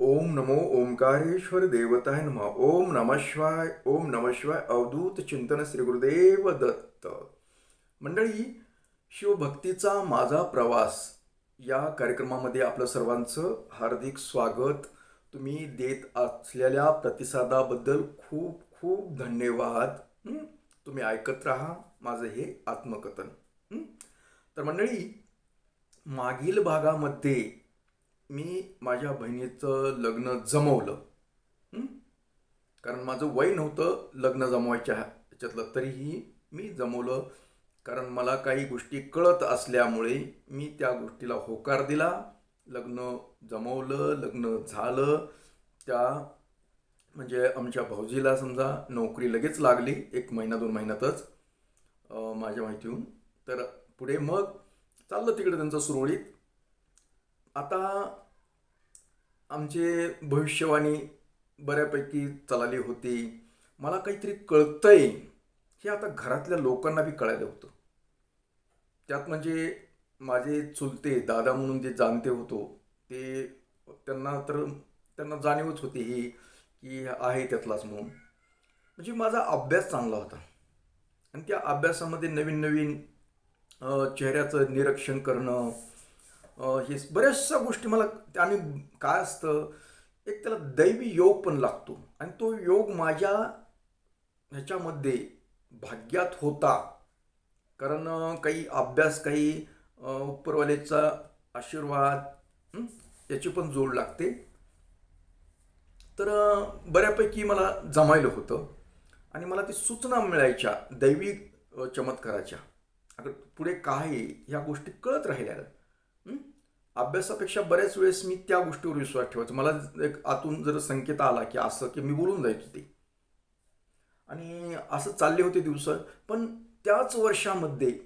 ओम नमो ओंकारेश्वर देवताय नम। ओम नम शिवाय ओम नम शिवाय अवधूत चिंतन श्री गुरुदेव दत्त। मंडळी शिवभक्तीचा माझा प्रवास या कार्यक्रमामध्ये आपलं सर्वांचं हार्दिक स्वागत. तुम्ही देत असलेल्या प्रतिसादाबद्दल खूप खूप धन्यवाद. तुम्ही ऐकत राहा माझं हे आत्मकथन. तर मंडळी मागील भागामध्ये मी माझ्या बहिणीचं लग्न जमवलं. कारण माझं वय नव्हतं लग्न जमवायच्या ह्याच्यातलं तरीही मी जमवलं. कारण मला काही गोष्टी कळत असल्यामुळे मी त्या गोष्टीला होकार दिला. लग्न जमवलं लग्न झालं. त्या म्हणजे आमच्या भाऊजीला समजा नोकरी लगेच लागली एक महिना दोन महिन्यातच माझ्या माहितीहून. तर पुढे मग चाललं तिकडे त्यांचं सुरळीत. आता आमचे भविष्यवाणी बऱ्यापैकी चालली होती. मला काहीतरी कळतंय हे आता घरातल्या लोकांना बी कळायला होतं. त्यात म्हणजे माझे चुलते दादा म्हणून जे जाणते होतो ते त्यांना तर त्यांना जाणीवच होती ही की आहे त्यातलाच म्हणून. म्हणजे माझा अभ्यास चांगला होता. आणि त्या अभ्यासामध्ये नवीन नवीन चेहऱ्याचं निरीक्षण करणं हे बऱ्याचशा गोष्टी मला आणि काय असतं एक त्याला दैवी योग पण लागतो. आणि तो योग माझ्या ह्याच्यामध्ये भाग्यात होता. कारण काही अभ्यास काही अ, उपरवालेचा आशीर्वाद याची पण जोड लागते. तर बऱ्यापैकी मला जमायलं होतं. आणि मला ती सूचना मिळायच्या दैवी चमत्काराच्या. आता पुढे काय ह्या गोष्टी कळत राहिल्या. अभ्यासापेक्षा बऱ्याच वेळेस मी त्या गोष्टीवर विश्वास ठेवायचो. मला एक आतून जर संकेत आला की असं की मी बोलून जायचो ते. आणि असं चालले होते दिवस. पण त्याच वर्षामध्ये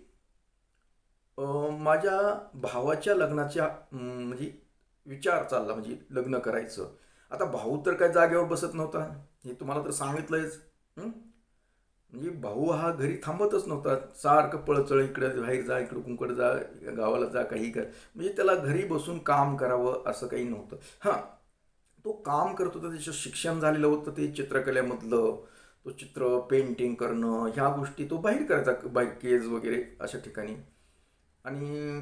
माझ्या भावाच्या लग्नाच्या म्हणजे विचार चालला म्हणजे लग्न करायचं. आता भाऊ तर काय जागेवर बसत नव्हता. हे तुम्हाला तर सांगितलंयच. म्हणजे भाऊ हा घरी थांबतच नव्हता. सारखं पळचळ इकडे बाहेर जा इकडं कुंकड जा गावाला जा काही कर. म्हणजे त्याला घरी बसून काम करावं असं काही नव्हतं. हां तो काम करत होता त्याचं शिक्षण झालेलं होतं ते चित्रकलेमधलं. तो चित्र पेंटिंग करणं ह्या गोष्टी तो बाहेर करायचा बाहेर केज वगैरे अशा ठिकाणी. आणि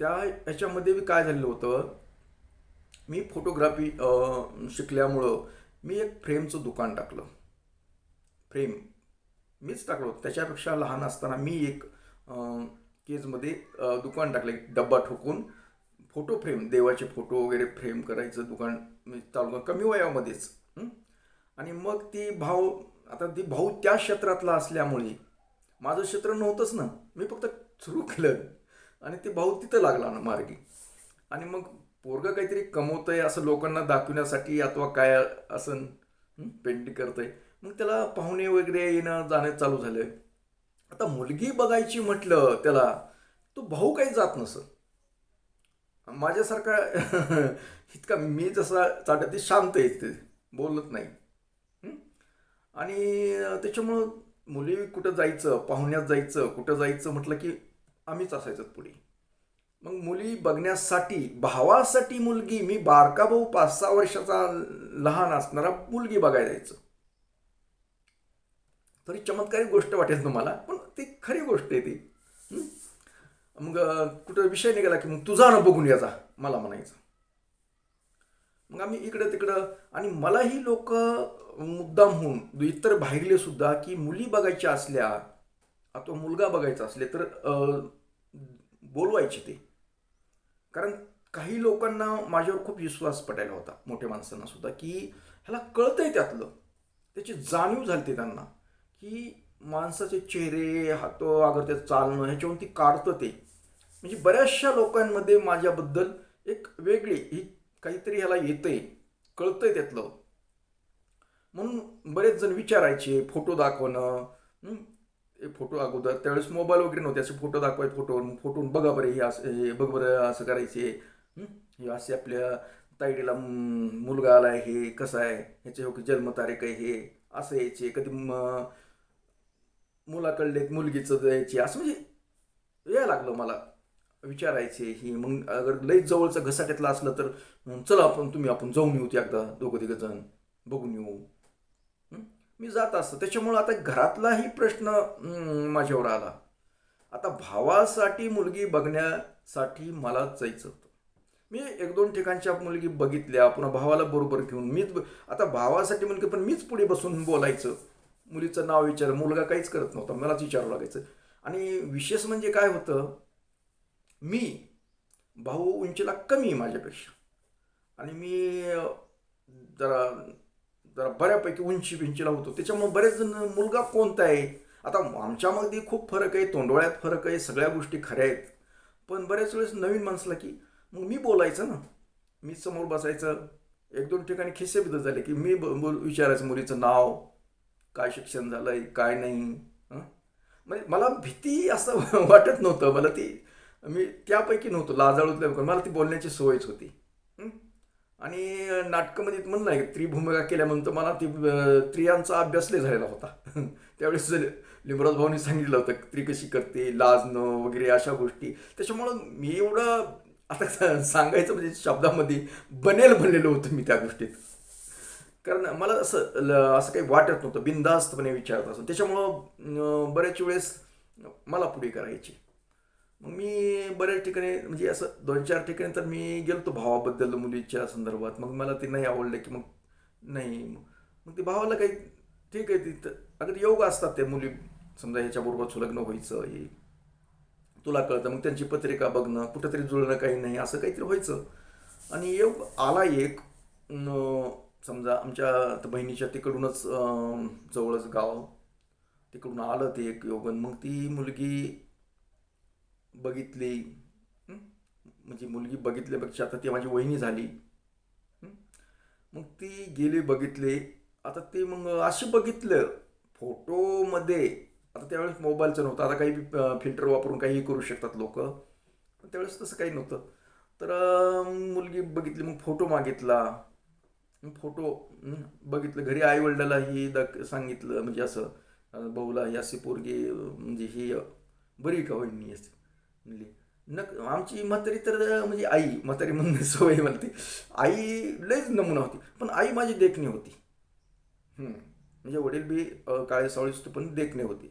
त्या ह्याच्यामध्ये बी काय झालेलं होतं मी फोटोग्राफी शिकल्यामुळं मी एक फ्रेमचं दुकान टाकलं. फ्रेम मीच टाकलो त्याच्यापेक्षा लहान असताना मी एक केजमध्ये दुकान टाकलं. एक डब्बा ठोकून फोटो फ्रेम देवाचे फोटो वगैरे फ्रेम करायचं दुकान मी चालू कमी वयामध्येच. आणि मग ती भाऊ आता ती भाऊ त्या क्षेत्रातला असल्यामुळे माझं क्षेत्र नव्हतंच ना. मी फक्त सुरू केलं. आणि ते भाऊ तिथं लागला ना मार्गी. आणि मग पोरगं काहीतरी कमवतंय असं लोकांना दाखवण्यासाठी अथवा काय असं पेंटिंग करतंय. मग त्याला पाहुणे वगैरे येणं जाणं चालू झालं आता मुलगी बघायची म्हटलं त्याला तो भाऊ काही जात नसत माझ्यासारखा इतका मी जसा चाटत ते शांत आहे ते बोलत नाही. आणि त्याच्यामुळं मुली कुठं जायचं पाहुण्यात जायचं कुठं जायचं म्हटलं की आम्हीच असायचं पुढे. मग मुली बघण्यासाठी भावासाठी मुलगी मी बारका भाऊ पाच सहा वर्षाचा लहान असणारा मुलगी बघायला जायचं तरी चमत्कारिक गोष्ट वाटेल तुम्हाला पण ती खरी गोष्ट आहे ती. मग कुठं विषय निघाला की मग तुझा ना बघून याचा मला म्हणायचं. मग आम्ही इकडं तिकडं आणि मलाही लोक मुद्दाम होऊन इतर बाहेरले सुद्धा की मुली बघायच्या असल्या अथवा मुलगा बघायचा असले तर बोलवायचे ते. कारण काही लोकांना माझ्यावर खूप विश्वास पटायला होता मोठ्या माणसांना सुद्धा की ह्याला कळतंय त्यातलं. त्याची जाणीव झाली त्यांना. की माणसाचे चेहरे हात अगर ते चालणं ह्याच्यावरून ती काढतं ते. म्हणजे बऱ्याचशा लोकांमध्ये माझ्याबद्दल एक वेगळी ही काहीतरी ह्याला येतंय कळतंय त्यातलं. म्हणून बरेच जण विचारायचे फोटो दाखवणं फोटो अगोदर त्यावेळेस मोबाईल वगैरे नव्हते असे फोटो दाखवाय फोटो फोटो बघा बरं हे असं हे बघ बरं असं करायचे. हे? असे आपल्या ताईडीला मुलगा मुलगा आहे हे कसं आहे? ह्याचे हो जन्मतारीख आहे हे असं यायचे. कधी मुलाकडले मुलगीचं द्यायची. असं म्हणजे यायला लागलं मला विचारायचे ही. मग अगर लई जवळचं घसाट्यातलं असलं तर चला आपण तुम्ही आपण जाऊन येऊ ते एकदा दोघं तिघं जण. बघून येऊ. मी जात असतो. त्याच्यामुळं आता घरातलाही प्रश्न माझ्यावर आला. आता भावासाठी मुलगी बघण्यासाठी मला जायचं होतं. मी एक दोन ठिकाणच्या मुलगी बघितल्या पुन्हा भावाला बरोबर घेऊन मीच आता भावासाठी मुलगी पण मीच पुढे बसून बोलायचं. मुलीचं नाव विचार मुलगा काहीच करत नव्हता. मलाच विचारावं लागायचं. आणि विशेष म्हणजे काय होतं मी भाऊ उंचीला कमी आहे माझ्यापेक्षा. आणि मी जरा जरा बऱ्यापैकी उंची बिंचीला होतो. त्याच्यामुळे बरेच जण मुलगा कोणता आहे? आता आमच्यामध्ये खूप फरक आहे. तोंडोळ्यात फरक आहे. सगळ्या गोष्टी खऱ्या आहेत. पण बऱ्याच वेळेस नवीन माणसाला की मग मी बोलायचं ना? मी समोर बसायचं. एक दोन ठिकाणी खिस्से बिदत झाले की मी ब- विचारायचं मुलीचं नाव काय शिक्षण झालंय काय नाही म्हणजे मला भीती असं वाटत नव्हतं. मला ती मी त्यापैकी नव्हतो लाजाळूतल्या लोक मला ती बोलण्याची सवयच होती. आणि नाटकामध्ये म्हणलं नाही त्रिभूमिका केल्यानंतर मला ती त्रियांचा स्त्रियांचा अभ्यास लय झालेला होता. त्यावेळेस लिमराज भाऊनी सांगितलं होतं स्त्री कशी करते लाजणं वगैरे अशा गोष्टी. त्याच्यामुळं मी एवढं आता सांगायचं म्हणजे शब्दामध्ये बनेल बनलेलं होतं मी त्या गोष्टीत. कारण मला असं ल- असं काही वाटत नव्हतं बिनधास्तपणे विचारत असं. त्याच्यामुळं बऱ्याच वेळेस मला पुढे करायची. मग मी बऱ्याच ठिकाणी म्हणजे असं दोन चार ठिकाणी तर मी गेलो गेलतो भावाबद्दल मुलीच्या संदर्भात. मग मला ते नाही आवडलं की मग नाही. मग ते भावाला काही ठीक आहे तिथं अगदी योग असतात त्या मुली समजा ह्याच्याबरोबर लग्न व्हायचं हे तुला कळतं मग त्यांची पत्रिका बघणं कुठंतरी जुळणं काही नाही असं काहीतरी व्हायचं. आणि योग आला एक समजा आमच्या बहिणीच्या तिकडूनच जवळच गाव तिकडून आलं ते एक योगन. मग ती मुलगी बघितली म्हणजे मुलगी बघितल्यापेक्षा आता ती माझी वहिनी झाली. मग ती गेली बघितली. आता ते मग अशी बघितलं. फोटोमध्ये आता त्यावेळेस मोबाईलचं नव्हतं. आता काही फिल्टर वापरून काहीही करू शकतात लोक. पण त्यावेळेस तसं काही नव्हतं. तर मुलगी बघितली मग फोटो मागितला. फोटो बघितलं घरी आई वडिलालाही दाख सांगितलं म्हणजे असं भाऊला ही अशी पोरगी म्हणजे ही बरी का वहिनी? असते म्हणजे नक आमची म्हातारी तर म्हणजे आई म्हातारी म्हणून सवय म्हणते. आई लयच नमुना होती पण आई माझी देखणी होती. म्हणजे वडील बी काळे सावळीच पण देखणे होते.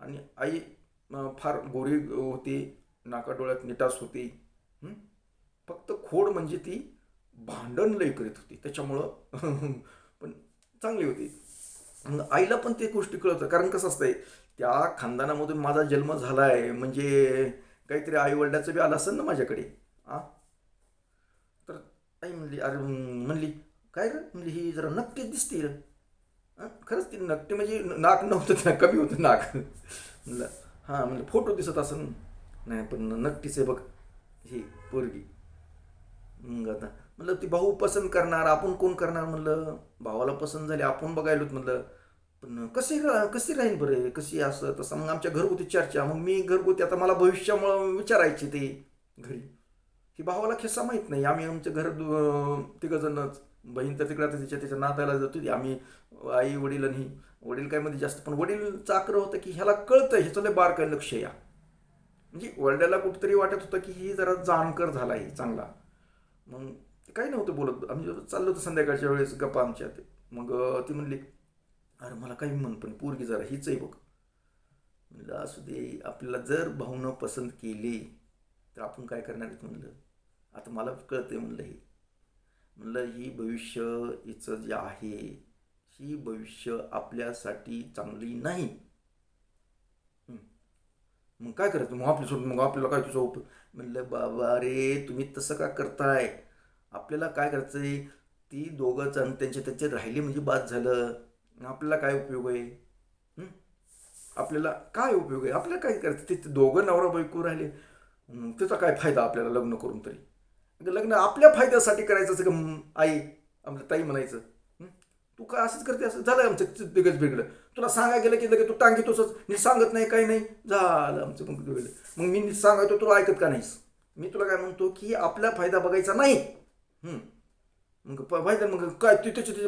आणि आई फार गोरी होती नाकाडोळ्यात निटास होती. फक्त खोड म्हणजे ती भांडण लय करीत होती. त्याच्यामुळं पण चांगली होती. मग आईला पण ते गोष्टी कळतं. कारण कसं असतंय त्या खानदानामधून माझा जन्म झाला आहे म्हणजे काहीतरी आई वडिलाचं बी आलं असेल ना माझ्याकडे. आ? तर आई म्हणली अरे म्हणली काय रे? म्हणली ही जरा नक्कीच दिसते रे. खरंच ती नक्की म्हणजे नाक नव्हतं त्या कमी होतं नाक. म्हणलं हां म्हणलं फोटो दिसत असेल नाही पण नक्कीच आहे बघ ही पोरगी. मग आता म्हणलं ती भाऊ पसंत करणार आपण कोण करणार? म्हणलं भावाला पसंत झाली आपण बघायलोत. म्हणलं पण कशी रा कशी राहील बरं कशी असं? तसं मग आमच्या घरगुती चर्चा मग मी घरगुती आता मला भविष्यामुळं विचारायचे ते घरी. की भावाला खिस्सा माहीत नाही आम्ही आमच्या घर तिघंजणच बहीण तर तिकडे तिच्या त्याच्या नात्याला जातो आम्ही आई वडील आणि वडील काय मध्ये जास्त पण वडील चाकर होतं की ह्याला कळतं ह्याचं लय बारकाय लक्ष या. म्हणजे वडिलाला कुठंतरी वाटत होतं की ही जरा जाणकर झाला आहे चांगला. मग काही नव्हतं बोलत. आम्ही चाललो होतो संध्याकाळच्या वेळेस गप्पा आमच्या ते. मग ती म्हणली अरे मला काही म्हण पण पोरगी जरा हीच आहे बघ. म्हणलं असू दे आपल्याला जर भाऊनं पसंत केली तर आपण काय करणार आहेत? म्हणलं आता मला कळतंय म्हणलं हे. म्हणलं ही भविष्य हिचं जे आहे ही भविष्य आपल्यासाठी चांगली नाही. मग काय करायचं? मग आपलं सोडून मग आपल्याला काय तुझा उपयोग म्हणलं बाबा रे तुम्ही तसं का करताय? आपल्याला काय करायचं आहे? ती दोघं आणि त्यांचे त्यांचे राहिले म्हणजे बाद झालं. आपल्याला काय उपयोग आहे? आपल्याला काय उपयोग आहे? आपल्याला काय करायचं? ते दोघं नवरा बायको राहिले. त्याचा काय फायदा आपल्याला लग्न करून तरी? लग्न आपल्या फायद्यासाठी करायचं असं का आई? आपल्या ताई म्हणायचं. तू काय असंच करते? असं झालं आमचं दिगच बिघडलं. तुला सांगायला गेलं की लगेच तू टांगी तोच नीट सांगत नाही काही नाही. झालं आमचं मग बिघडलं. मग मी नीट सांगायचो तुला ऐकत का नाहीस? मी तुला काय म्हणतो की आपला फायदा बघायचा नाही. मग प- मग काय ती त्याची त्याची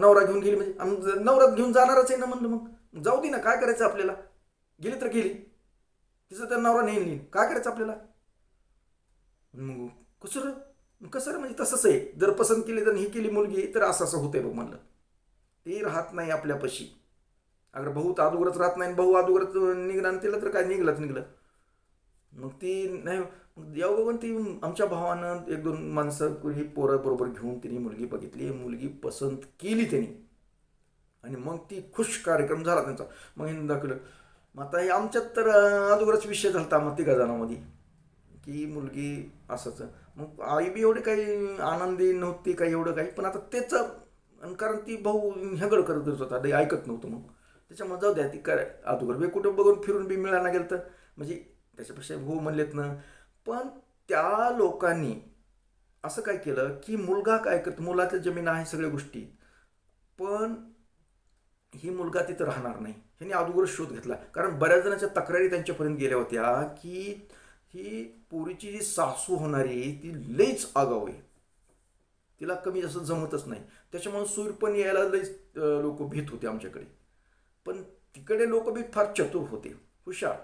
नवरा घेऊन गेली म्हणजे आम्ही नवरा घेऊन जाणारच आहे ना म्हणलं मग. जाऊ दे ना काय करायचं आपल्याला? गेली तर गेली. तिचं तर नवरा नाही नेईल काय करायचं आपल्याला? मग कसं रे? कसं रे? म्हणजे तसंच आहे. जर पसंत केली तर ही केली मुलगी तर असं असं होतंय बघ म्हणलं. ते राहत नाही आपल्यापाशी. अगर भाऊ तर अदुगरच राहत नाही भाऊ अदुगरच निघणार आणि तिला तर काय निघलंच निघलं. मग ती नाही मग बघून ती आमच्या भावानं एक दोन माणसं ही पोरं बरोबर घेऊन तिने मुलगी बघितली मुलगी पसंत केली त्यांनी आणि मग ती खुश कार्यक्रम झाला त्यांचा. मग हिने दाखवलं मग आता हे आमच्यात तर अगोदरच विषय झाला मग तिघा जणांमध्ये. की मुलगी असंच. मग आई बी एवढी काही आनंदी नव्हती काही एवढं काही पण आता तेच कारण ती भाऊ हगड करत होता ते ऐकत नव्हतं मग. त्याच्यामुळे जाऊ द्या ती काय अगोदर बी कुठं बघून फिरून बी मिळायला गेलं तर म्हणजे त्याच्यापेक्षा भाऊ म्हणलेत ना पण त्या लोकांनी असं काय केलं की मुलगा काय करतो? मुलाचं जमीन आहे सगळ्या गोष्टी. पण ही मुलगा तिथं राहणार नाही. ह्यांनी अगोदर शोध घेतला. कारण बऱ्याच जणांच्या तक्रारी त्यांच्यापर्यंत गेल्या होत्या की ही पोरीची जी सासू होणारी ती लईच आगाऊ आहे. तिला कमी जास्त जमतच नाही. त्याच्यामुळे सूर पण यायला लईच लोक भीत होते आमच्याकडे. पण तिकडे लोक बी फार चतुर होते. हुशार.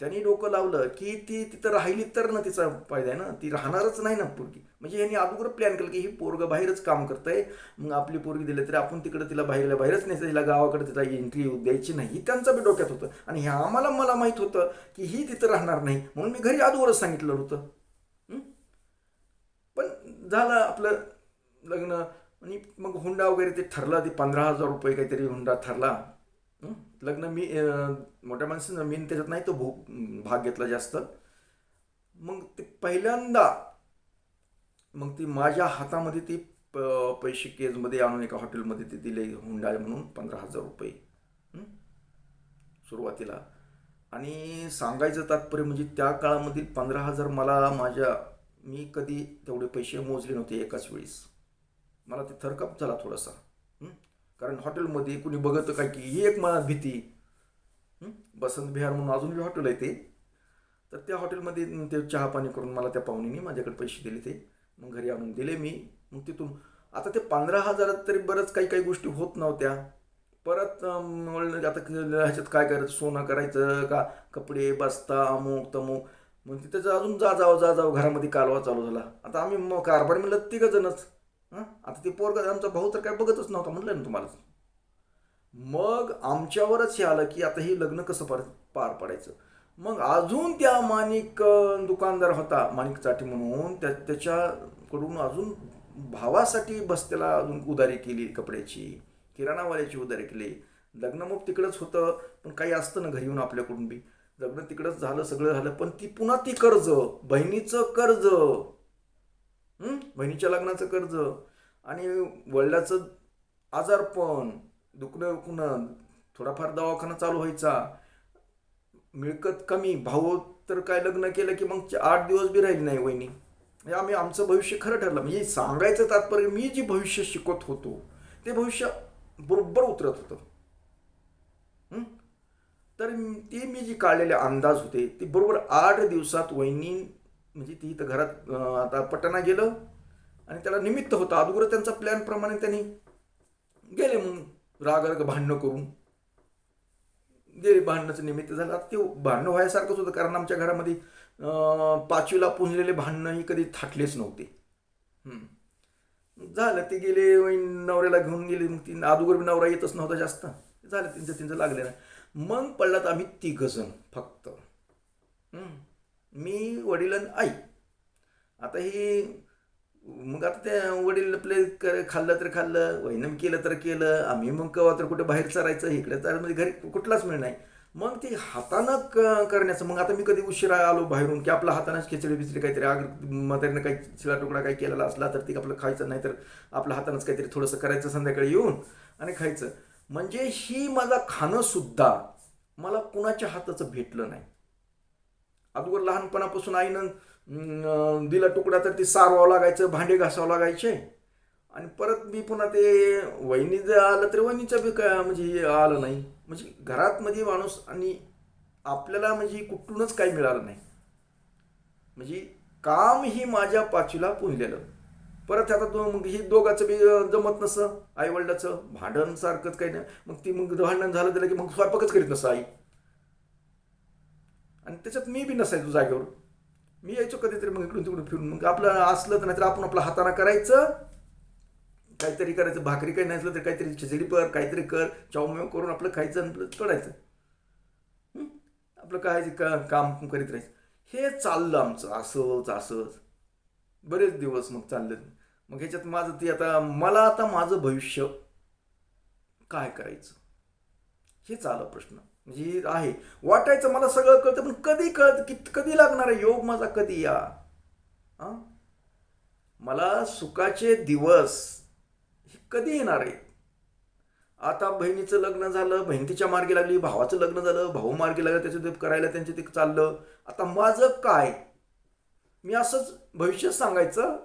त्यांनी डोकं लावलं की ती तिथं राहिली तर ना तिचा फायदा आहे ना? ती राहणारच नाही ना पोरगी. म्हणजे यांनी अगोदर प्लॅन केलं की ही पोरगं बाहेरच काम करतंय मग आपली पोरगी दिली तरी आपण तिकडं तिला बाहेरला बाहेरच नाही तिला गावाकडे तिला एंट्री द्यायची नाही. ही त्यांचं बी डोक्यात होतं. आणि हे आम्हाला मला माहीत होतं की ही तिथं राहणार नाही. म्हणून मी घरी अगोदरच सांगितलं होतं. पण झालं आपलं लग्न. आणि मग हुंडा वगैरे ते ठरला ते पंधरा हजार रुपये काहीतरी हुंडा ठरला. लग्न मी मोठ्या माणसानं मी त्याच्यात नाही तो भो भाग घेतला जास्त. मग ते पहिल्यांदा मग ती माझ्या हातामध्ये ती प- पैसे केजमध्ये आणून एका हॉटेलमध्ये ते दिले हुंडा म्हणून पंधरा हजार रुपये. सुरुवातीला. आणि सांगायचं तात्पर्य म्हणजे त्या काळामधील पंधरा हजार मला माझ्या मी कधी तेवढे पैसे मोजले नव्हते एकाच वेळेस. मला ते थरकाप झाला थोडासा. कारण हॉटेलमध्ये कुणी बघतं काय की ही एक मला भीती. बसंत बिहार म्हणून अजून बी हॉटेल आहे ते. तर त्या हॉटेलमध्ये ते चहा पाणी करून मला त्या पाहुणीने माझ्याकडे पैसे दिले ते. मग घरी आणून दिले मी. मग तिथून आता ते पंधरा हजारात तरी बरंच काही काही गोष्टी होत नव्हत्या. परत म्हणलं आता ह्याच्यात काय करायचं? सोनं करायचं का? कपडे बस्ता अमुक तमुक. मग तिथं जा- अजून जा जाव जा जाव घरामध्ये कालवा चालू झाला. आता आम्ही मग कारभार म्हणलं तिघं जणच आता ते पोरगा आमचा भाऊ तर काय बघतच नव्हता म्हणलं ना तुम्हाला. मग आमच्यावरच हे आलं की आता हे लग्न कसं पार पार पडायचं? मग अजून त्या माणिक दुकानदार होता माणिक चाटी म्हणून त्या त्याच्याकडून अजून भावासाठी बसतेला अजून उदारी केली कपड्याची किराणावाल्याची उदारी केली. लग्न मग तिकडंच होतं पण काही असतं ना घरी येऊन आपल्याकडून बी. लग्न तिकडंच झालं सगळं झालं पण ती पुन्हा ती कर्ज बहिणीचं कर्ज. बहिणीच्या लग्नाचं कर्ज आणि वडिलाचं आजारपण दुखणं दुखणं थोडाफार दवाखाना चालू व्हायचा मिळकत कमी भाऊ तर काय लग्न केलं की मग आठ दिवस बी राहिली नाही वहिनी. आम्ही आमचं भविष्य खरं ठरलं. म्हणजे सांगायचं तात्पर्य मी जे भविष्य शिकवत होतो ते भविष्य बरोबर उतरत होतं. तर ते मी जी काढलेले अंदाज होते ते बरोबर आठ दिवसात वहिनी म्हणजे ती इथं घरात आता पटना गेलं आणि त्याला निमित्त होतं. अगोदर त्यांचा प्लॅनप्रमाणे त्यांनी गेले मग राग भांडणं करून. गेले भांडणाचं निमित्त झालं. आता ते भांडणं व्हायसारखंच होतं. कारण आमच्या घरामध्ये पाचवीला पुंजलेले भांडणं ही कधी थाटलेच नव्हते. झालं ते गेले नवऱ्याला घेऊन गेले. मग ती अगोदर नवरा येतच नव्हता जास्त. झालं त्यांचं त्यांचं लागले ना मग पडलात आम्ही तिघजण फक्त. मी वडील आणि आई. आता ही मग आता ते वडील आपले क- खाल्लं तर खाल्लं वैनम केलं तर केलं आम्ही मग केव्हा तर कुठे बाहेर चरायचं इकडे तर म्हणजे घरी कुठलाच मिळ नाही. मग ते हातानं क करण्याचं मग आता मी कधी उशिरा आलो बाहेरून की आपल्या हातानंच खिचडी बिचडी काहीतरी आग म्हातारीनं काही शिला तुकडा काही केलेला असला तर ती आपलं खायचं नाही तर आपल्या हातानंच काहीतरी थोडंसं करायचं संध्याकाळी येऊन आणि खायचं. म्हणजे ही माझा खाणंसुद्धा मला कुणाच्या हाताचं भेटलं नाही. अगोदर लहानपणापासून आईनं दिला तुकडा तर ती सारवावं लागायचं भांडे घासावं लागायचे. आणि परत मी पुन्हा ते वहिनी जर आलं तरी वहिनीचं बी काय म्हणजे हे आलं नाही. म्हणजे घरात मध्ये माणूस आणि आपल्याला म्हणजे कुठूनच काही मिळालं नाही. म्हणजे काम ही माझ्या पाचवीला पुंजलेलं. परत आता दो मग ही दोघाचं बी जमत नसं. आई वडिलाचं भांडण सारखंच काही नाही. मग ती मग भांडण झालं दिलं की मग स्वयंपाकच करीत नसं आई. आणि त्याच्यात मी बी नसायचो जागेवर. मी यायचो कधीतरी मग इकडून तिकडून फिरून. मग आपलं असलं तर नाहीतर आपण आपलं हाताना करायचं. काहीतरी करायचं. भाकरी काही नसलं तर काहीतरी खिचडी कर काहीतरी कर. चावमेव करून आपलं खायचं आणि आपलं पडायचं आपलं काय का काम करीत राहायचं. हे चाललं आमचं. असंच असंच. बरेच दिवस मग चालले मग ह्याच्यात माझं ती आता मला आता माझं भविष्य काय करायचं? हेच आला प्रश्न. म्हणजे आहे. वाटायचं मला सगळं कळतं पण कधी कळत कि कधी लागणार आहे? योग माझा कधी या? हां? मला सुखाचे दिवस हे कधी येणार आहे आता बहिणीचं लग्न झालं बहिणीच्या मार्गी लागली भावाचं लग्न झालं भाऊ मार्गी लागला त्याचं ते करायला त्यांचं ते चाललं. आता माझं काय? मी असंच भविष्य सांगायचं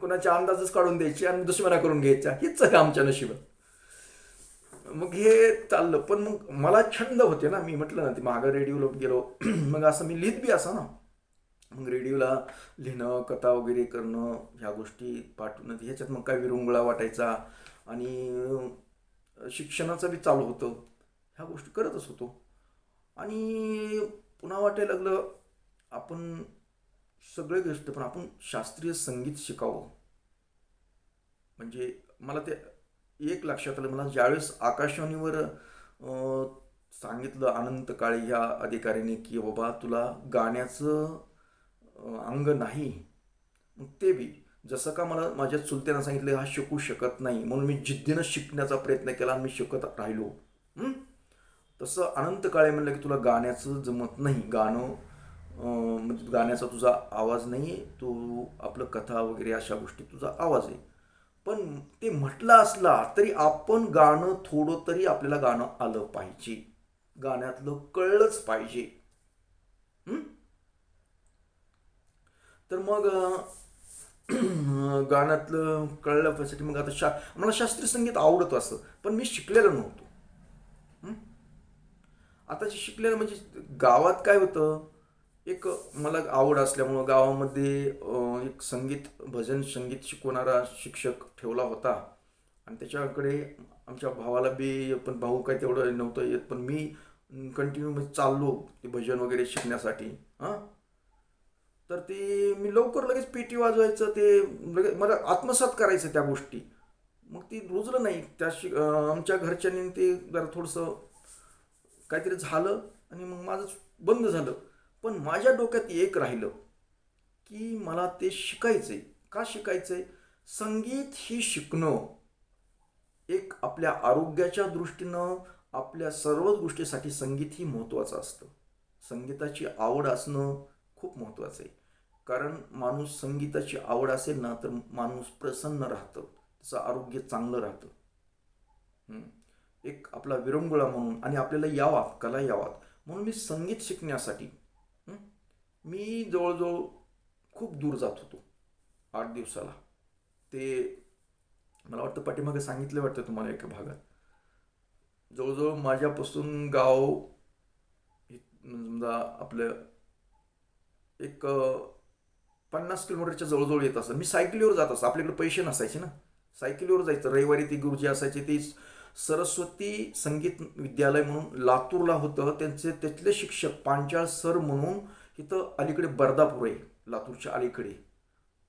कोणाच्या अंदाजच काढून द्यायचे आणि दुश्मना करून घ्यायच्या. हीच आहे आमच्या नशिबात. मग हे चाललं. पण मग मला छंद होते ना. मी म्हटलं ना ते मागं रेडिओला गेलो. मग असं मी लिहित बी असा ना. मग रेडिओला लिहिणं कथा वगैरे करणं ह्या गोष्टी पाठवणं ह्याच्यात मग काय विरंगुळा वाटायचा. आणि शिक्षणाचं बी चालू होतं. ह्या गोष्टी करतच होतो. आणि पुन्हा वाटायला लागलं आपण सगळे गोष्ट पण आपण शास्त्रीय संगीत शिकावं. म्हणजे मला ते एक लक्षात आलं मला ज्यावेळेस आकाशवाणीवर सांगितलं अनंत काळे या अधिकाऱ्याने की बाबा तुला गाण्याचं अंग नाही. ते बी जसं का मला माझ्या चुलत्यानं सांगितलं हा शिकू शकत नाही. म्हणून मी जिद्दीनं शिकण्याचा प्रयत्न केला मी शिकत राहिलो. तसं अनंत काळे म्हणलं की तुला गाण्याचं जमत नाही. गाणं म्हणजे गाण्याचा तुझा आवाज नाही आहे तू आपलं कथा वगैरे अशा गोष्टी तुझा आवाज आहे. पण ते म्हटलं असला तरी आपण गाणं थोडं तरी आपल्याला गाणं आलं पाहिजे. गाण्यातलं कळलंच पाहिजे. तर मग गाण्यातलं कळलं पाहिजे. मग आता शा मला शास्त्रीय संगीत आवडत असतं पण मी शिकलेलं नव्हतो. आता जे शिकलेलं म्हणजे गावात काय होतं एक मला आवड असल्यामुळं गावामध्ये एक संगीत भजन संगीत शिकवणारा शिक्षक ठेवला होता. आणि त्याच्याकडे आमच्या भावाला बी पण भाऊ काय तेवढं नव्हतं येत पण मी कंटिन्यू म्हणजे चाललो ते भजन वगैरे शिकण्यासाठी हां. तर ते मी लवकर लगेच पेटी वाजवायचं ते लगेच मला आत्मसात करायचं त्या गोष्टी. मग ती रुजलं नाही. त्या शि आमच्या घरच्यांनी ते जरा थोडंसं काहीतरी झालं आणि मग माझं बंद झालं. पण माझ्या डोक्यात एक राहिलं की मला ते शिकायचंय. का शिकायचंय? संगीत ही शिकणं. एक आपल्या आरोग्याच्या दृष्टीनं आपल्या सर्वच गोष्टीसाठी संगीत ही महत्त्वाचं असतं. संगीताची आवड असणं खूप महत्त्वाचं आहे. कारण माणूस संगीताची आवड असेल ना तर माणूस प्रसन्न राहतं. त्याचं आरोग्य चांगलं राहतं. एक आपला विरंगुळा म्हणून आणि आपल्याला यावा कला यावात. म्हणून मी संगीत शिकण्यासाठी मी जवळजवळ खूप दूर जात होतो आठ दिवसाला. ते मला वाटतं पाठीमागे सांगितलं वाटतं तुम्हाला एका भागात. जवळजवळ माझ्यापासून गाव समजा आपलं एक पन्नास किलोमीटरच्या जवळजवळ येत असतं मी सायकलीवर जात असतो आपल्याकडे पैसे नसायचे ना. सायकलीवर जायचं. रविवारी ती गुरुजी असायचे. ती सरस्वती संगीत विद्यालय म्हणून लातूरला होतं. त्यांचे तिथले शिक्षक पांचाळ सर म्हणून इथं अलीकडे बर्दापूर आहे लातूरच्या अलीकडे.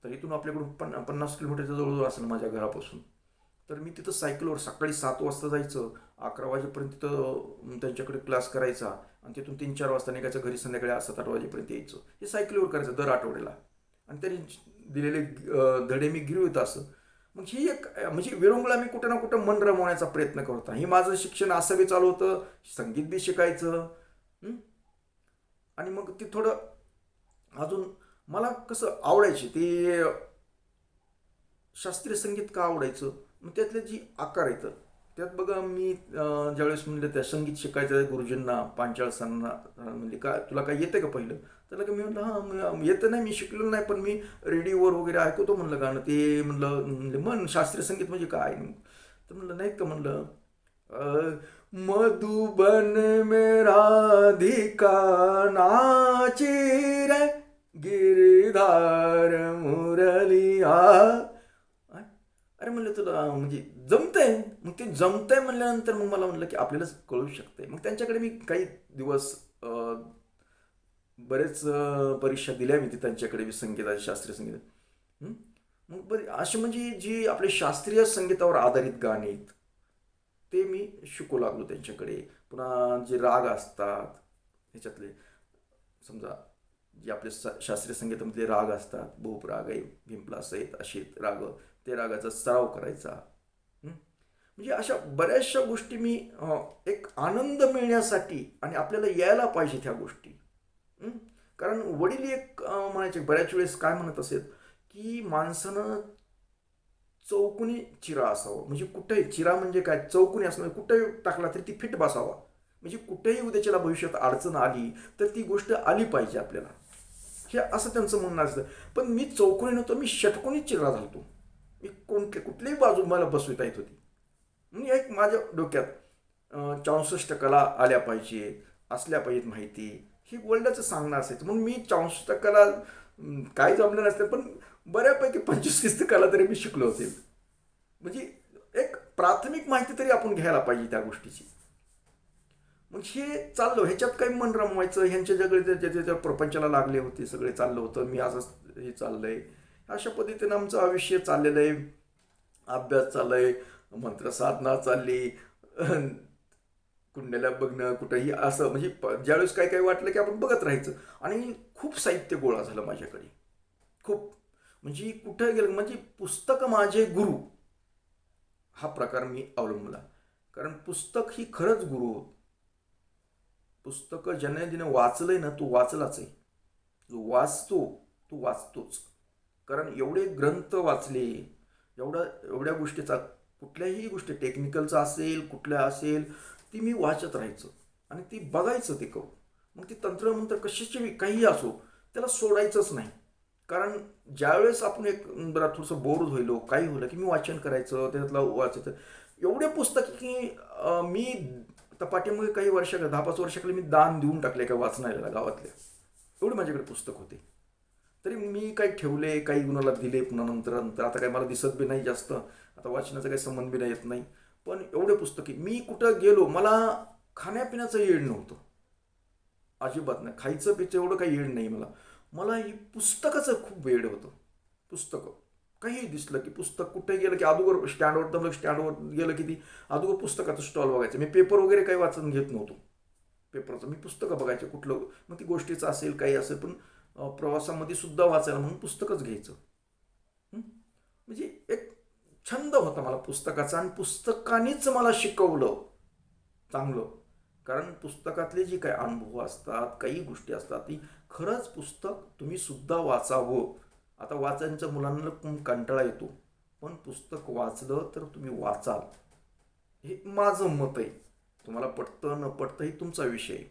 तर इथून आपल्याकडून पन्ना पन्नास किलोमीटरच्या जवळजवळ असेल माझ्या घरापासून. तर मी तिथं सायकलवर सकाळी सात वाजता जायचं अकरा वाजेपर्यंत तिथं त्यांच्याकडे क्लास करायचा आणि तिथून तीन चार वाजता निघायचं घरी संध्याकाळी सात आठ वाजेपर्यंत यायचं. हे सायकलीवर करायचं दर आठवड्याला. आणि त्यांनी दिलेले धडे मी गिरवित असं. मग ही एक म्हणजे विरंगुळा मी कुठं ना कुठं मन रमवण्याचा प्रयत्न करतो. हे माझं शिक्षण असं बी चालू होतं संगीत बी शिकायचं आणि मग ते थोडं अजून मला कसं आवडायचे ते शास्त्रीय संगीत का आवडायचं? मग त्यातले जी आकार आहेत त्यात बघा मी ज्यावेळेस म्हणलं त्या संगीत शिकायचं गुरुजींना पांचाळ सरांना म्हणजे का तुला काय येतं का पहिलं? त्याला का मी म्हटलं हां येतं नाही मी शिकलो नाही पण मी रेडिओवर वगैरे ऐकतो म्हणलं गाणं. ते म्हणलं म्हणलं मन शास्त्रीय संगीत म्हणजे काय? तर म्हणलं नाही का? म्हणलं मधुबन में राधिका नाची रे गिरधार मुरलिया। अरे म्हणलं तुला म्हणजे जमतंय? मग ते जमतंय म्हणल्यानंतर मग मला म्हणलं की आपल्यालाच कळू शकते मग त्यांच्याकडे मी काही दिवस बरेच परीक्षा दिल्या मी ती त्यांच्याकडे मी संगीताची शास्त्रीय संगीत. मग बरे असे म्हणजे जी आपले शास्त्रीय संगीतावर आधारित गाणी आहेत ते मी शिकू लागलो त्यांच्याकडे. पुन्हा जे राग असतात ह्याच्यातले समजा जे आपले सा- शास्त्रीय संगीतामधले राग असतात भूप राग आहे भिंपला सहित असे राग ते रागाचा सराव करायचा. म्हणजे अशा बऱ्याचशा गोष्टी मी एक आनंद मिळण्यासाठी आणि आपल्याला यायला पाहिजे त्या गोष्टी. कारण वडील एक म्हणायचे बऱ्याच वेळेस काय म्हणत असेल की माणसानं चौकोनी चिरा असावा. म्हणजे कुठेही चिरा म्हणजे काय? चौकोनी असणं म्हणजे कुठंही कुठेही टाकला तरी ती फिट बसावा. म्हणजे कुठेही उद्याच्याला भविष्यात अडचण आली तर ती गोष्ट आली पाहिजे आपल्याला. हे असं त्यांचं म्हणणं असतं. पण मी चौकोनी नव्हतो मी षटकोनी चिरा झालतो. मी कोणत्या कुठल्याही बाजू मला बसविता येत होती. म्हणजे एक माझ्या डोक्यात चौसष्ट कला आल्या पाहिजेत असल्या पाहिजेत माहिती. ही वर्ल्डाचं सांगणं असायचं. म्हणून मी चौसष्ट कला काही काय जमलं नसतं. पण बऱ्यापैकी पंचवीस तीस कला तरी मी शिकलो होते. म्हणजे एक प्राथमिक माहिती तरी आपण घ्यायला पाहिजे त्या गोष्टीची. मग हे चाललं ह्याच्यात काही मन रमवायचं ह्यांच्या जगळे ज्याच्या प्रपंचाला लागले होते सगळे चाललं होतं मी असं हे चाललंय. अशा पद्धतीनं आमचं आयुष्य चाललेलं आहे. अभ्यास चाललाय मंत्रसाधना चालली कुंडल्या बघणं कुठंही असं म्हणजे प- ज्यावेळेस काय काय वाटलं की आपण बघत राहायचं. आणि खूप साहित्य गोळा झालं माझ्याकडे. खूप. म्हणजे कुठं गेलं म्हणजे पुस्तक माझे गुरु. हा प्रकार मी अवलंबला. कारण पुस्तक ही खरंच गुरु होत. पुस्तकं ज्याने ज्याने वाचलंय ना तो वाचलाच आहे. जो वाचतो तो वाचतोच. कारण एवढे ग्रंथ वाचले एवढा एवढ्या गोष्टीचा कुठल्याही गोष्टी टेक्निकलचा असेल कुठल्या असेल ती मी वाचत राहायचं. आणि ती बघायचं ते करू मग ती तंत्रमंत्र कशाची बी काही असो त्याला सोडायचंच नाही. कारण ज्यावेळेस आपण एक जरा थोडंसं बोर होईलो काही होलं की मी वाचन करायचं त्यातलं वाचायचं. एवढे पुस्तक की मी तपाटीमुळे काही वर्ष दहा पाच वर्षाकडे मी दान देऊन टाकले काय वाचनाला गावातल्या एवढे माझ्याकडे पुस्तक होते. तरी मी काही ठेवले काही गुणाला दिले पुन्हा नंतर नंतर. आता काही मला दिसत बी नाही जास्त. आता वाचनाचा काही संबंध बी नाही येत नाही. पण एवढे पुस्तके मी कुठं गेलो मला खाण्यापिण्याचं येड नव्हतं. अजिबात नाही. खायचं पिचं एवढं काही येड नाही मला. मला ही पुस्तकाचं खूप वेड होतं. पुस्तकं. काही दिसलं की पुस्तक कुठे गेलं की अगोदर स्टँडवर दमलं स्टँडवर गेलं की ती अगोदर पुस्तकाचं स्टॉल बघायचं. मी पेपर वगैरे काही वाचून घेत नव्हतो. पेपरचं मी पुस्तकं बघायचे कुठलं मग ती गोष्टीचं असेल काही असेल पण प्रवासामध्ये सुद्धा वाचायला म्हणून पुस्तकच घ्यायचं. म्हणजे एक छंद होता मला पुस्तकाचा आणि पुस्तकानेच मला शिकवलं चांगलं. कारण पुस्तकातले जे काही अनुभव असतात काही गोष्टी असतात ती खरंच पुस्तक तुम्ही सुद्धा वाचावं. आता वाचायच्या मुलांना खूप कंटाळा येतो पण पुस्तक वाचलं तर तुम्ही वाचाल. हे माझं मत आहे. तुम्हाला पटतं न पटतं हे तुमचा विषय. आहे.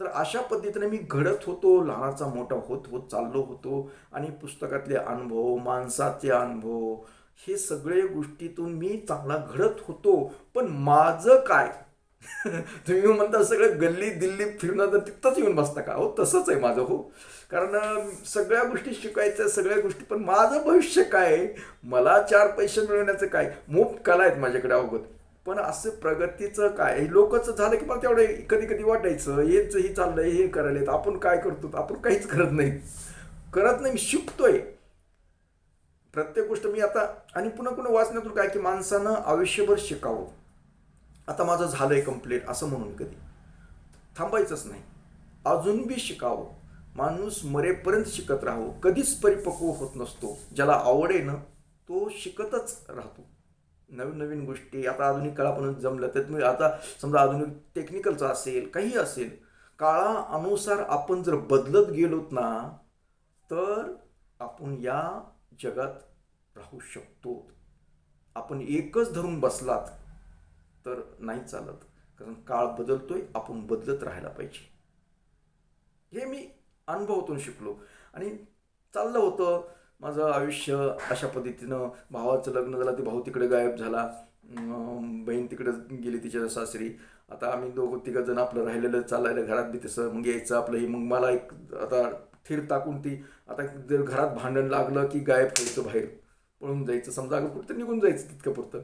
तर अशा पद्धतीने मी घडत होतो लहानाचा मोठा होत होत चाललो होतो आणि पुस्तकातले अनुभव माणसाचे अनुभव हे सगळे गोष्टीतून मी चांगला घडत होतो. पण माझं काय? तुम्ही म्हणता सगळं गल्ली दिल्ली फिरणं तर तिथंच येऊन बसता का? हो तसंच आहे माझं हो. कारण सगळ्या गोष्टी शिकायच्या सगळ्या गोष्टी पण माझं भविष्य काय मला चार पैसे मिळवण्याचं काय? मोप कला आहेत माझ्याकडे अवगत. पण असं प्रगतीचं काय? लोकच झालं की मला तेवढे कधी कधी वाटायचं हेच हे चाललंय हे करायला आपण काय करतो? आपण काहीच करत नाही. करत नाही मी शिकतोय. प्रत्येक गोष्ट मी आता आणि पुन्हा पुन्हा वाचण्यातून काय की माणसानं आयुष्यभर शिकावं. आता माझं झालंय कंप्लीट असं म्हणून कधी. थांबायचंच नाही. अजून बी शिकावं. माणूस मरेपर्यंत शिकत राहावं. कधीच परिपक्व होत नसतो. ज्याला आवड आहे ना तो शिकतच राहतो. नवीन नवीन गोष्टी. आता आधुनिक काळापर्यंत जमलं तर तुम्ही आता समजा आधुनिक टेक्निकलचं असेल काही असेल काळानुसार आपण जर बदलत गेलोत ना तर आपण या जगात राहू शकतो. आपण एकच धरून बसलात. तर नाही चालत. कारण काळ बदलतोय आपण बदलत राहायला पाहिजे. हे मी अनुभवातून शिकलो. आणि चाललं होतं माझं आयुष्य अशा पद्धतीनं. भावाचं लग्न झालं ते भाऊ तिकडे गायब झाला. बहीण तिकडे गेली तिच्या सासरी. आता आम्ही दोघं तिघं जण आपलं राहिलेलं चालायला घरात बी तसं. मग यायचं आपलं हे. मग मला एक आता थिर टाकून ती आता जर घरात भांडण लागलं की गायब व्हायचं बाहेर. पळून जायचं. समजा अगं कुठं निघून जायचं तितकं पुरतं.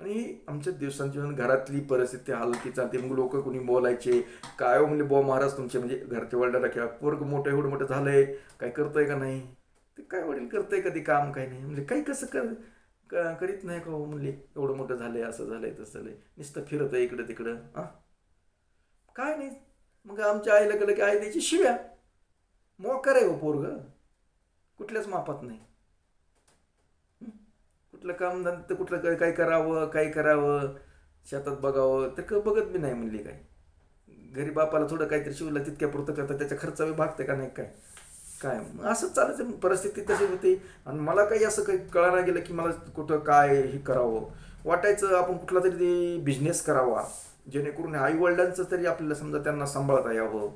आणि ही आमच्या दिवसांची घरातली परिस्थिती हलकी चालते मग लोक कोणी बोलायचे. काय हो म्हणजे बुवा महाराज तुमचे म्हणजे घरच्या वडिला किंवा पोरग मोठं एवढं मोठं झालंय. काय करतंय का नाही? ते काय वडील करतंय कधी काम काय नाही. म्हणजे काही कसं कर करीत नाही का हो म्हणले एवढं मोठं झालंय असं झालंय तसं झालंय. नुसतं फिरत आहे इकडं तिकडं हा काय नाही. मग आमच्या आईला कळलं की आई द्यायची शिव्या. मोकार आहे हो पोरग. कुठल्याच मापात नाही. कुठलं काम तर कुठलं काय काय करावं काय करावं? शेतात बघावं. तर क बघत बी नाही म्हणली काय. घरी बापाला थोडं काहीतरी शिवलं तितक्या पुरतं करतात. त्याच्या खर्च बी भागते का नाही काय? काय? मग असंच चालायचं परिस्थिती तशी होती. आणि मला काही असं काही कळायला गेलं की मला कुठं काय हे करावं. वाटायचं आपण कुठला तरी ते बिझनेस करावा. जेणेकरून आई वडिलांचं तरी आपल्याला समजा त्यांना सांभाळता यावं.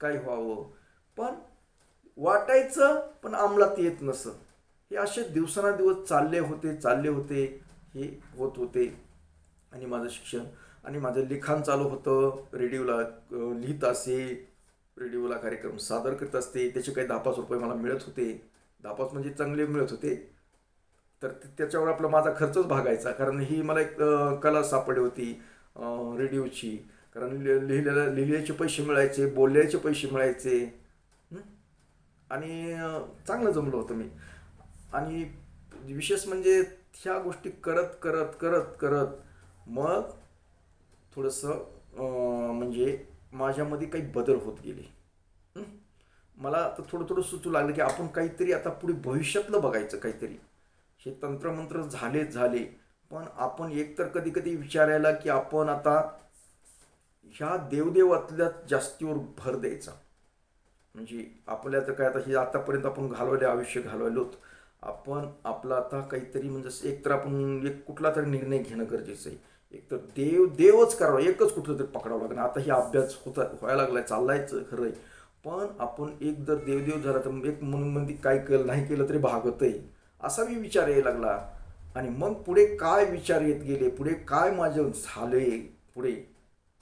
काय व्हावं. पण वाटायचं पण अंमलात येत नसं. हे असे दिवसानुदिवस चालले होते चालले होते हे होत होते. आणि माझं शिक्षण आणि माझं लिखाण चालू होतं. रेडिओला लिहित असे. रेडिओला कार्यक्रम सादर करत असते. त्याचे काही दहा पाच रुपये मला मिळत होते. दहा पाच म्हणजे चांगले मिळत होते. तर ते- त्याच्यावर आपला माझा खर्चच भागायचा. कारण ही मला एक कला सापडली होती रेडिओची. कारण लि- लिहिलेल्या लिहिल्याचे पैसे मिळायचे बोलल्याचे पैसे मिळायचे. आणि चांगलं जमलं होतं मी. आणि विशेष म्हणजे ह्या गोष्टी करत करत करत करत मग थोडंसं म्हणजे माझ्यामध्ये काही बदल होत गेले. मला आता थोडं थोडं सुचू लागलं की आपण काहीतरी आता पुढे भविष्यातलं बघायचं काहीतरी. हे तंत्रमंत्र झालेच झाले. पण आपण एकतर कधी कधी विचारायला की आपण आता ह्या देवदेवातल्या जास्तीवर भर द्यायचा. म्हणजे आपल्या तर काय आता हे आतापर्यंत आपण घालवले आयुष्य घालवलोत आपण आपला आता काहीतरी म्हणजे एक तर आपण एक कुठला तरी निर्णय घेणं गरजेचं आहे. एक तर देव देवच करावा एकच कुठलं तरी पकडावं लागेल. आता हे अभ्यास होता व्हायला लागलाय चाललायचं खरं आहे. पण आपण एक जर देवदेव झाला तर एक म्हणून म्हणजे काय केलं नाही केलं तरी भागतंय. असा मी विचार यायला लागला. आणि मग पुढे काय विचार येत गेले पुढे काय माझं झालंय पुढे?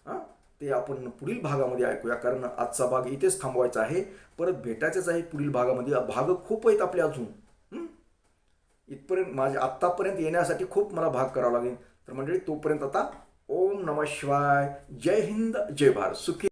हां? ते आपण पुढील भागामध्ये ऐकूया. कारण आजचा भाग इथेच थांबवायचा आहे. परत भेटायचंच आहे पुढील भागामध्ये. भाग खूप आहेत आपले अजून. इथपर्यंत माझ्या आत्तापर्यंत येण्यासाठी खूप मला भाग करावा लागेल. तर मंडळी तोपर्यंत आता ओम नम शिवाय. जय हिंद जय भारत. सुखी